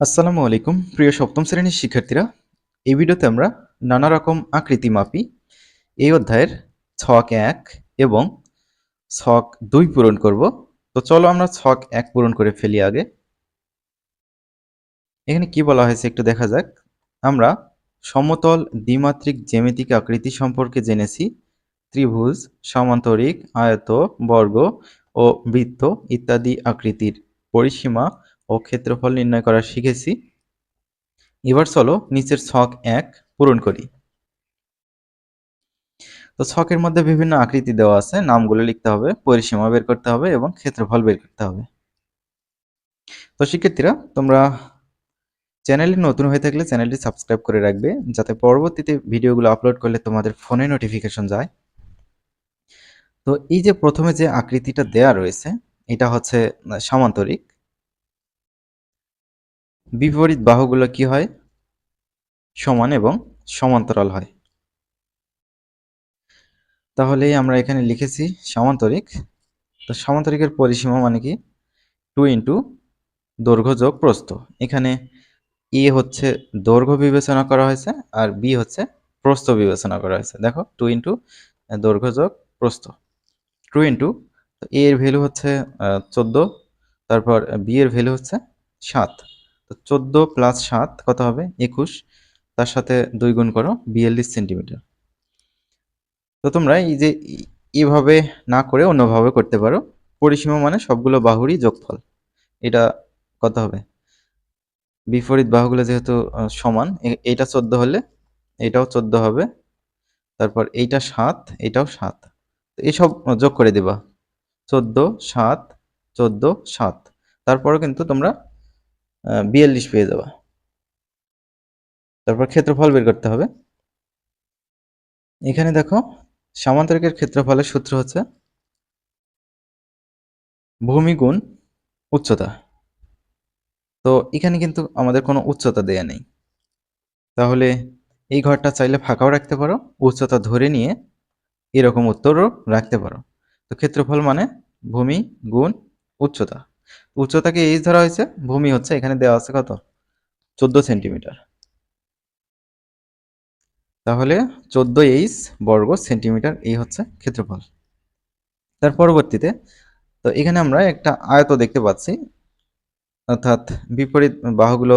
আসসালামু আলাইকুম, প্রিয় সপ্তম শ্রেণির শিক্ষার্থীরা। এই ভিডিওতে আমরা নানা রকম আকৃতি মাপি। এই অধ্যায়ের ছক এক এবং ছক দুই পূরণ করব। তো চলো আমরা ছক এক পূরণ করে ফেলি আগে। এখানে কি বলা হয়েছে একটু দেখা যাক। আমরা সমতল দ্বিমাত্রিক জ্যামিতিক আকৃতি সম্পর্কে জেনেছি। ত্রিভুজ, সমান্তরিক, আয়ত, বর্গ ও বৃত্ত ইত্যাদি আকৃতির পরিসীমা ও ক্ষেত্রফল নির্ণয় করা শিখেছি। এবার চলো নিচের ছক এক পূরণ করি। তো ছকের মধ্যে বিভিন্ন আকৃতি দেওয়া আছে, নামগুলো লিখতে হবে পরিসীমা বের করতে হবে এবং ক্ষেত্রফল বের করতে হবে। তো শিক্ষার্থীরা, তোমরা চ্যানেলে নতুন হয়ে থাকলে চ্যানেলটি সাবস্ক্রাইব করে রাখবে, যাতে পরবর্তীতে ভিডিওগুলো আপলোড করলে তোমাদের ফোনে নোটিফিকেশন যায়। তো এই যে প্রথমে যে আকৃতিটা দেয়া রয়েছে, এটা হচ্ছে সামান্তরিক। বিপরীত বাহুগুলো কি হয়? সমান এবং সমান্তরাল হয়। তাহলে আমরা এখানে লিখেছি সমান্তরিক। তো সমান্তরিকের পরিসীমা মানে কি? টু ইন্টু দৈর্ঘ্য যোগ প্রস্থ। এখানে এ হচ্ছে দৈর্ঘ্য বিবেচনা করা হয়েছে আর বি হচ্ছে প্রস্থ বিবেচনা করা হয়েছে। দেখো টু ইন্টু দৈর্ঘ্য যোগ প্রস্থ। টু ইন্টু এর ভ্যালু হচ্ছে চোদ্দ, তারপর বি এর ভ্যালু হচ্ছে সাত। তো চোদ্দ প্লাস সাত কত হবে? একুশ। তার সাথে দুই গুণ করো, বিয়াল্লিশ সেন্টিমিটার তো তোমরা এই যে এভাবে না করে অন্যভাবে করতে পারো। পরিসীমা মানে সবগুলো বাহুরই যোগফল। এটা কত হবে? বিপরীত বাহুগুলো যেহেতু সমান এইটা চোদ্দ হলে এটাও চোদ্দ হবে। তারপর এইটা সাত, এটাও সাত। এইসব যোগ করে দিবা। চোদ্দ, সাত চোদ্দ, সাত। তারপরও কিন্তু তোমরা বিয়াল্লিশ পেয়ে যাবা। তারপর ক্ষেত্রফল বের করতে হবে। এখানে দেখো, সামান্তরিকের ক্ষেত্রফলের সূত্র হচ্ছে ভূমি গুণ উচ্চতা। তো এখানে কিন্তু আমাদের কোনো উচ্চতা দেয়া নেই। তাহলে এই ঘরটা চাইলে ফাঁকাও রাখতে পারো, উচ্চতা ধরে নিয়ে এরকম উত্তরও রাখতে পারো। তো ক্ষেত্রফল মানে ভূমি গুণ উচ্চতা। উচ্চতাকে এইচ ধরা হয়েছে? ভূমি হচ্ছে এখানে দেওয়া আছে কত? চোদ্দ সেন্টিমিটার। তাহলে চোদ্দ এইচ বর্গ সেন্টিমিটার এই হচ্ছে ক্ষেত্রফল। তার পরবর্তীতে, তো এখানে আমরা একটা আয়ত দেখতে পাচ্ছি। অর্থাৎ বিপরীত বাহুগুলো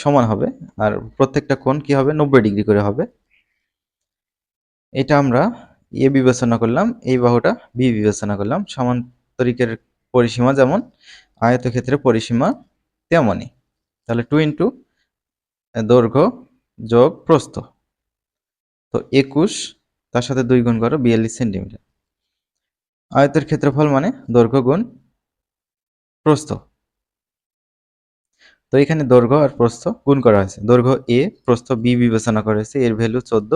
সমান হবে আর প্রত্যেকটা কোণ কি হবে? নব্বই ডিগ্রি করে হবে। এটা আমরা এ বিবেচনা করলাম, এই বাহুটা বি বিবেচনা করলাম। সমান্তরিকের পরিসীমা যেমন, আয়তক্ষেত্রের পরিসীমা তেমনই। তাহলে টু ইন্টু দৈর্ঘ্য যোগ প্রস্থ। তো একুশ, তার সাথে দুই গুণ করো বিয়াল্লিশ সেন্টিমিটার। আয়তের ক্ষেত্রফল মানে দৈর্ঘ্য গুণ প্রস্থ। তো এখানে দৈর্ঘ্য আর প্রস্থ গুণ করা হয়েছে। দৈর্ঘ্য এ প্রস্থ বি বিবেচনা করা হয়েছে। এর ভ্যালু চোদ্দ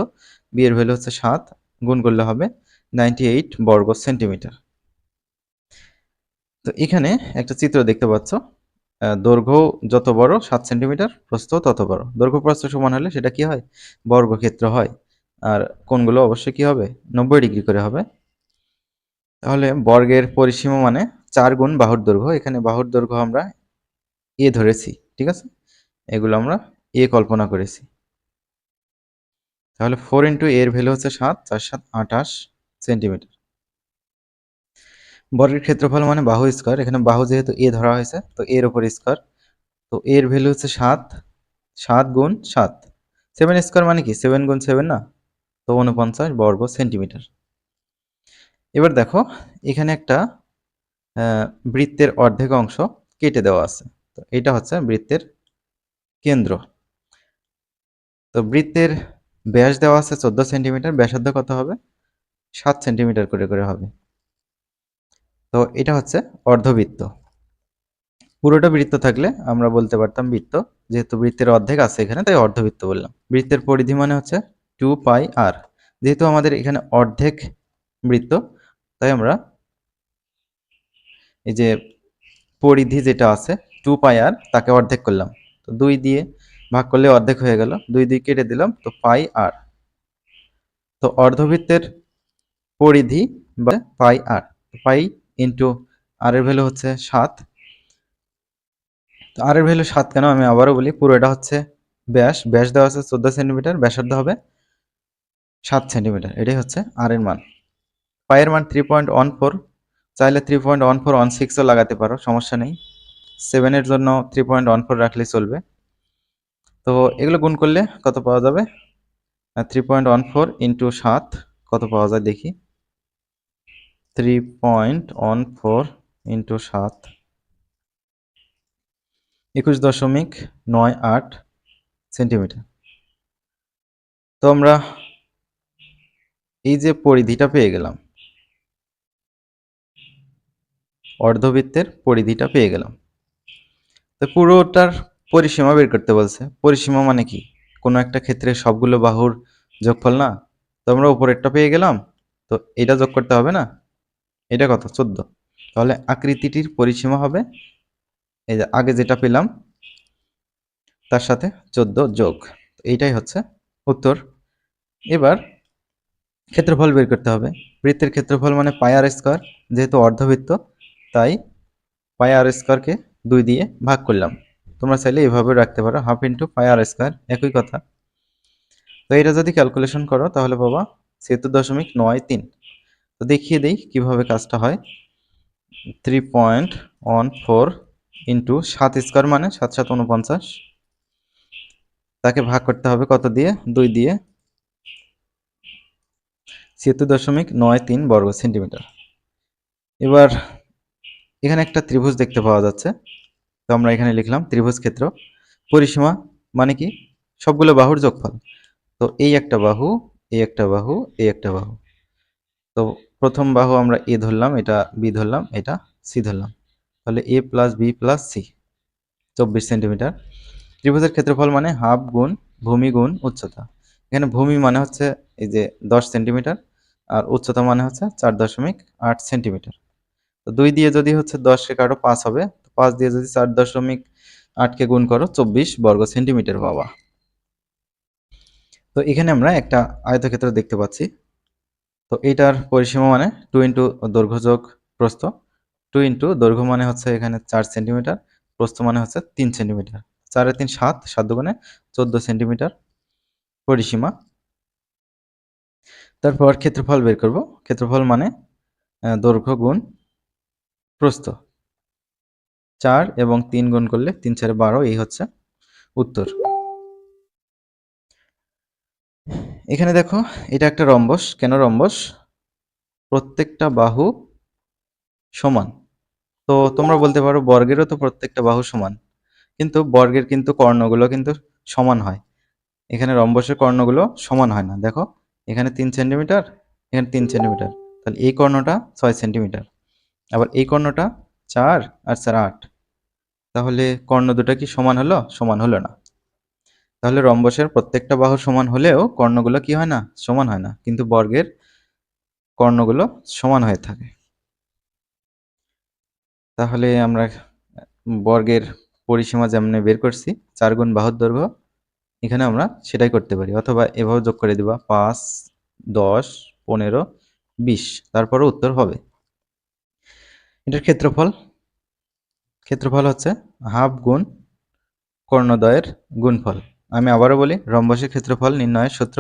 বি এর ভ্যালু হচ্ছে সাত, গুণ করলে হবে নাইনটি এইট বর্গ সেন্টিমিটার। তো এখানে একটা চিত্র দেখতে পাচ্ছ। দৈর্ঘ্য যত বড়, সাত সেন্টিমিটার, প্রস্থ তত বড়। দৈর্ঘ্য প্রস্থ সমান হলে সেটা কি হয়? বর্গক্ষেত্র হয়। আর কোনগুলো অবশ্যই কি হবে? নব্বই ডিগ্রি করে হবে। তাহলে বর্গের পরিসীমা মানে চার গুণ বাহুর দৈর্ঘ্য। এখানে বাহুর দৈর্ঘ্য আমরা এ ধরেছি, ঠিক আছে? এগুলো আমরা এ কল্পনা করেছি। তাহলে ফোর ইন্টু এর ভ্যালু হচ্ছে সাত, চার সাত আঠাশ সেন্টিমিটার। বর্গের ক্ষেত্রফল মানে বাহু স্কোয়ার, এখানে বাহু যেহেতু এ ধরা হয়েছে, তো এর ওপর স্কোয়ার। তো এর ভ্যালু হচ্ছে সাত সাত গুণ সাত। সেভেন স্কোয়ার মানে কি? সেভেন গুণ সেভেন না? তো উনপঞ্চাশ বর্গ সেন্টিমিটার এবার দেখো, এখানে একটা বৃত্তের অর্ধেক অংশ কেটে দেওয়া আছে। তো এটা হচ্ছে বৃত্তের কেন্দ্র। তো বৃত্তের ব্যাস দেওয়া আছে চোদ্দ সেন্টিমিটার ব্যাসার্ধ কত হবে? সাত সেন্টিমিটার করে করে হবে। তো এটা হচ্ছে অর্ধবৃত্ত। পুরোটা বৃত্ত থাকলে আমরা বলতে পারতাম বৃত্ত, যেহেতু বৃত্তের অর্ধেক আছে এখানে, তাই অর্ধবৃত্ত বললাম। বৃত্তের পরিধি মানে হচ্ছে টু পাই আর যেহেতু আমাদের এখানে অর্ধেক বৃত্ত, তাই আমরা এই যে পরিধি যেটা আছে টু পাই আর তাকে অর্ধেক করলাম। তো দুই দিয়ে ভাগ করলে অর্ধেক হয়ে গেল। দুই দুই কেটে দিলাম, তো পাই আর তো অর্ধবৃত্তের পরিধি বা পাই আর পাই ইন্টু আর এর ভ্যালু হচ্ছে সাত। তো আর এর ভ্যালু সাত কেন? আমি আবারও বলি, পুরো এটা হচ্ছে ব্যাস। ব্যাস দেওয়া আছে চোদ্দ সেন্টিমিটার ব্যাসার্ধ হবে সাত সেন্টিমিটার এটাই হচ্ছে আর এর মান। পায়ের মান থ্রি পয়েন্ট ওয়ান ফোর চাইলে three point one four one সিক্সও লাগাতে পারো, সমস্যা নেই। সেভেনের জন্য থ্রি পয়েন্ট ওয়ান ফোর রাখলেই চলবে। তো এগুলো গুণ করলে কত পাওয়া যাবে? Three point one four into সাত, কত পাওয়া যায় দেখি। Three point one four into সাত একুশ দশমিক নয় আট সেন্টিমিটার। তো আমরা এই যে পরিধিটা পেয়ে গেলাম, অর্ধবৃত্তের পরিধিটা পেয়ে গেলাম। তো পুরোটার পরিসীমা বের করতে বলছে। পরিসীমা মানে কি? কোনো একটা ক্ষেত্রে সবগুলো বাহুর যোগফল না? তো আমরা উপরেরটা পেয়ে গেলাম। তো এটা যোগ করতে হবে না? এটা কত? চোদ্দ। তাহলে আকৃতিটির পরিসীমা হবে, এই যে আগে যেটা পেলাম, তার সাথে চোদ্দ যোগ। এইটাই হচ্ছে উত্তর। এবার ক্ষেত্রফল বের করতে হবে। বৃত্তের ক্ষেত্রফল মানে পাই আর স্কোয়ার, যেহেতু অর্ধবৃত্ত, তাই পাই আর স্কোয়ারকে দুই দিয়ে ভাগ করলাম। তোমরা চাইলে এভাবে রাখতে পারো, হাফ ইন্টু পাই আর স্কোয়ার, একই কথা। তো এটা যদি ক্যালকুলেশন করো, তাহলে বাবা ছিয়াত্তর দশমিক নয় তিন। তো দেখিয়ে দিই কীভাবে কাজটা হয়। Three point one four into সাত স্কোয়ার মানে সাত সাত উনপঞ্চাশ তাকে ভাগ করতে হবে কত দিয়ে? দুই দিয়ে। ছিয়াত্তর দশমিক নয় তিন বর্গ সেন্টিমিটার। এবার এখানে একটা ত্রিভুজ দেখতে পাওয়া যাচ্ছে। তো আমরা এখানে লিখলাম ত্রিভুজ ক্ষেত্র। পরিসীমা মানে কি? সবগুলো বাহুর যোগফল। তো এই একটা বাহু, এই একটা বাহু, এই একটা বাহু। তো প্রথম বাহু আমরা এ ধরলাম, এটা বি ধরলাম, এটা সি ধরলাম। তাহলে A plus B plus C, চব্বিশ সেন্টিমিটার। ত্রিভুজের ক্ষেত্রফল মানে হাফ গুণ ভূমি গুণ উচ্চতা। এখানে ভূমি মানে হচ্ছে এই যে দশ সেন্টিমিটার, আর উচ্চতা মানে হচ্ছে চার দশমিক আট সেন্টিমিটার। তো দুই দিয়ে যদি হচ্ছে দশকে কাটো পাঁচ হবে, তো পাঁচ দিয়ে যদি চার দশমিক আটকে গুণ করো, চব্বিশ বর্গ সেন্টিমিটার পাবা তো এখানে আমরা একটা আয়তক্ষেত্র দেখতে পাচ্ছি। তো এইটার পরিসীমা মানে টু ইন্টু দৈর্ঘ্য যোগ প্রস্থ। টু ইন্টু দৈর্ঘ্য মানে হচ্ছে এখানে চার সেন্টিমিটার প্রস্থ মানে হচ্ছে তিন সেন্টিমিটার চারে তিন সাত সাত দুগুণে চোদ্দ সেন্টিমিটার পরিসীমা। তারপর ক্ষেত্রফল বের করব। ক্ষেত্রফল মানে দৈর্ঘ্য গুণ প্রস্থ। চার এবং তিন গুণ করলে তিন চারে বারো, এই হচ্ছে উত্তর। এখানে দেখো, এটা একটা রম্বস। কেন রম্বস? প্রত্যেকটা বাহু সমান। তো তোমরা বলতে পারো, বর্গেরও তো প্রত্যেকটা বাহু সমান। কিন্তু বর্গের কিন্তু কর্ণগুলো কিন্তু সমান হয়। এখানে রম্বসের কর্ণগুলো সমান হয় না। দেখো, এখানে তিন সেন্টিমিটার, এখানে তিন সেন্টিমিটার। তাহলে এই কর্ণটা ছয় সেন্টিমিটার। আবার এই কর্ণটা চার আর চার আট। তাহলে কর্ণ দুটো কি সমান হলো? সমান হলো না। তাহলে রম্বসের প্রত্যেকটা বাহু সমান হলেও কর্ণগুলো কি হয় না? সমান হয় না। কিন্তু বর্গের কর্ণগুলো সমান হয়ে থাকে। তাহলে আমরা বর্গের পরিসীমা যেমন বের করছি, চার গুণ বাহুর দৈর্ঘ্য, এখানে আমরা সেটাই করতে পারি। অথবা এভাবে যোগ করে দিবা, পাঁচ, দশ, পনেরো, বিশ। তারপরে উত্তর হবে। এটার ক্ষেত্রফল? ক্ষেত্রফল হচ্ছে হাফ গুণ কর্ণদ্বয়ের গুণফল। আমি আবারও বলি, রম্বসের ক্ষেত্রফল নির্ণয়ের সূত্র,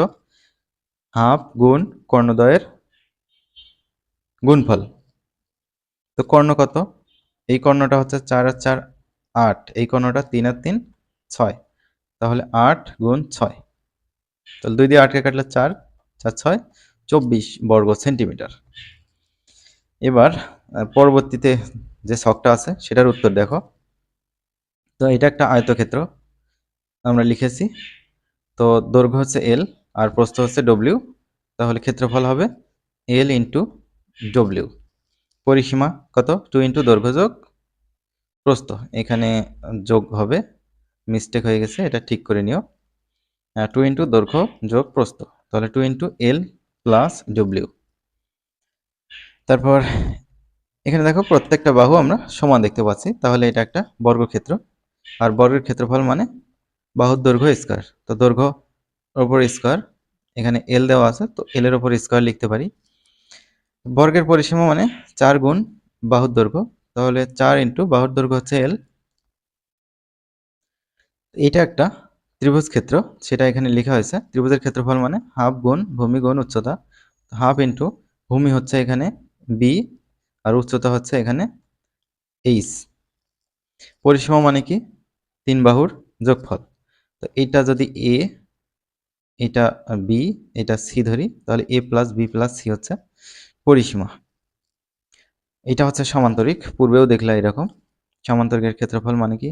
হাফ গুণ কর্ণদ্বয়ের গুণফল। তো কর্ণ কত? এই কর্ণটা হচ্ছে চার আর চার আট, এই কর্ণটা তিন আর তিন ছয়। তাহলে আট গুণ ছয়। তাহলে দুই দিয়ে আটকে কাটলে চার চার ছয়, চব্বিশ বর্গ সেন্টিমিটার। এবার পরবর্তীতে যে ছকটা আছে, সেটার উত্তর দেখো। তো এটা একটা আয়তক্ষেত্র। আমরা লিখেছি। তো দৈর্ঘ্য হচ্ছে এল আর প্রস্থ হচ্ছে ডব্লিউ তাহলে ক্ষেত্রফল হবে এল ইন্টু ডব্লিউ পরিসীমা কত? টু ইন্টু দৈর্ঘ্য যোগ প্রস্থ। এখানে যোগ হবে মিস্টেক হয়ে গেছে, এটা ঠিক করে নিও। টু ইন্টু দৈর্ঘ্য যোগ প্রস্থ। তাহলে two into L plus W তারপর এখানে দেখো, প্রত্যেকটা বাহু আমরা সমান দেখতে পাচ্ছি। তাহলে এটা একটা বর্গক্ষেত্র। আর বর্গের ক্ষেত্রফল মানে বাহুর দৈর্ঘ্য স্কোয়ার তো দৈর্ঘ্য ওপর স্কোয়ার এখানে এল দেওয়া আছে, তো এল এর ওপর স্কোয়ার লিখতে পারি। বর্গের পরিসীমা মানে চার গুণ বাহুর দৈর্ঘ্য। তাহলে চার ইন্টু বাহুর দৈর্ঘ্য হচ্ছে এল এটা একটা ত্রিভুজ ক্ষেত্র, সেটা এখানে লেখা হয়েছে। ত্রিভুজের ক্ষেত্রফল মানে হাফ গুণ ভূমি গুণ উচ্চতা। হাফ ইন্টু ভূমি হচ্ছে এখানে বি আর উচ্চতা হচ্ছে এখানে এইচ পরিসীমা মানে কি? তিন বাহুর যোগফল। তো এটা যদি এ এটা বি এটা সি ধরি তাহলে A plus B plus C হচ্ছে পরিসীমা। এটা হচ্ছে সমান্তরিক পূর্বেও দেখলা এরকম। সমান্তরিকের ক্ষেত্রফল মানে কি?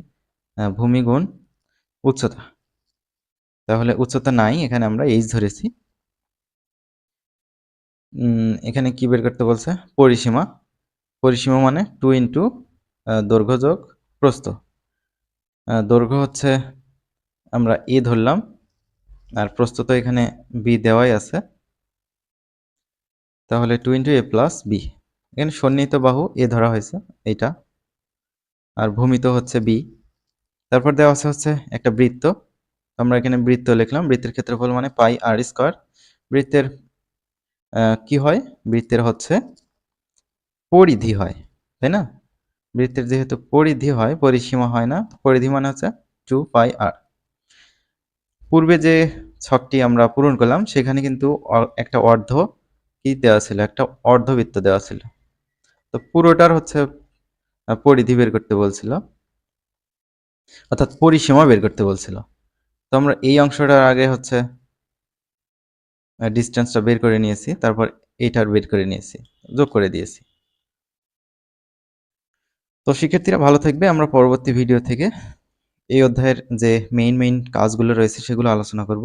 আহ, ভূমি গুণ উচ্চতা। তাহলে উচ্চতা নাই এখানে আমরা এইচ ধরেছি। এখানে কি বের করতে বলছে? পরিসীমা। পরিসীমা মানে টু ইন্টু দৈর্ঘ্য যোগ প্রস্থ। দৈর্ঘ্য হচ্ছে আমরা এ ধরলাম, আর প্রস্থ তো এখানে বি দেওয়াই আছে। তাহলে two into A plus B এখানে সন্নিহিত বাহু এ ধরা হয়েছে, এইটা। আর ভূমি তো হচ্ছে বি তারপর দেওয়া আছে হচ্ছে একটা বৃত্ত। আমরা এখানে বৃত্ত লিখলাম, বৃত্তের ক্ষেত্রফল মানে পাই আর স্কোয়ার বৃত্তের কি হয়? বৃত্তের হচ্ছে পরিধি হয়, তাই না? বৃত্তের যেহেতু পরিধি হয়, পরিসীমা হয় না, পরিধি মানে হচ্ছে টু পাই আর পূর্বে যে ছকটি আমরা পূরণ করলাম, সেখানে কিন্তু একটা অর্ধ কি দেওয়া ছিল? একটা অর্ধবৃত্ত দেওয়া ছিল। তো পুরোটার হচ্ছে পরিধি বের করতে বলছিল। অর্থাৎ পরিসীমা বের করতে বলছিল। তো আমরা এই অংশটার আগে হচ্ছে ডিস্টেন্সটা বের করে নিয়েছি, তারপর এইটার বের করে নিয়েছি, যোগ করে দিয়েছি। তো শিক্ষার্থীরা ভালো থাকবে, আমরা পরবর্তী ভিডিও থেকে এই অধ্যায়ের যে মেইন মেইন কাজগুলো রয়েছে সেগুলো আলোচনা করব।